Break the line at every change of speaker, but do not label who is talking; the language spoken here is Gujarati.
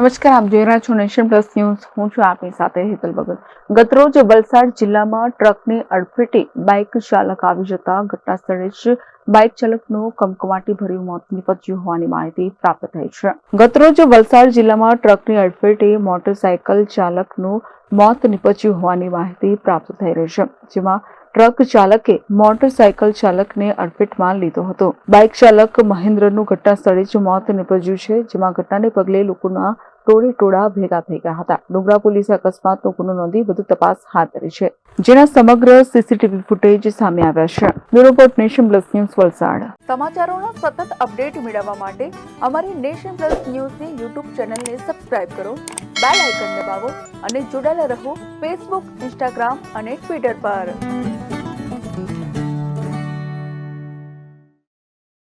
નમસ્કાર, આપ જોઈ રહ્યા છો નેશન પ્લસ ન્યૂઝ. હું છું આપની સાથે હેતલ ભગત. ગતરોજ વલસાડ જિલ્લામાં ટ્રકની અડફેટે બાઇક ચાલક આવી જતા ઘટના સ્થળે જ બાઇક ચાલકનું કમકમાટી ભર્યું મોત નીપજ્યું હોવાની માહિતી પ્રાપ્ત થઈ છે. ગતરોજ વલસાડ જિલ્લામાં ટ્રકની અડફેટે મોટરસાયકલ ચાલકનું મોત નીપજ્યું હોવાની માહિતી પ્રાપ્ત થઈ રહી છે, જેમાં ટ્રક ચાલકે મોટરસાયકલ ચાલકને અડફેટમાં લીધો હતો. બાઇક ચાલક મહેન્દ્રનું ઘટના સ્થળે જ મોત નીપજ્યું છે, જેમાં ઘટનાને પગલે લોકોના ટોળે ટોળા ભેગા થઈ હતા. ડુંગરા પોલીસે અકસ્માતનો ગુનો નોંધી વધુ તપાસ હાથ ધરી છે. જેના સમગ્ર સીસીટીવી ફૂટેજ સામે આવ્યા છે. Bureau Nation Plus News Valsad. સમાચારોના સતત અપડેટ મેળવવા માટે અમારી નેશન પ્લસ ન્યૂઝની યુટ્યુબ ચેનલને સબસ્ક્રાઇબ કરો, બેલ આઇકન દબાવો અને જોડાયેલા રહો ફેસબુક, ઇન્સ્ટાગ્રામ અને ટ્વિટર પર.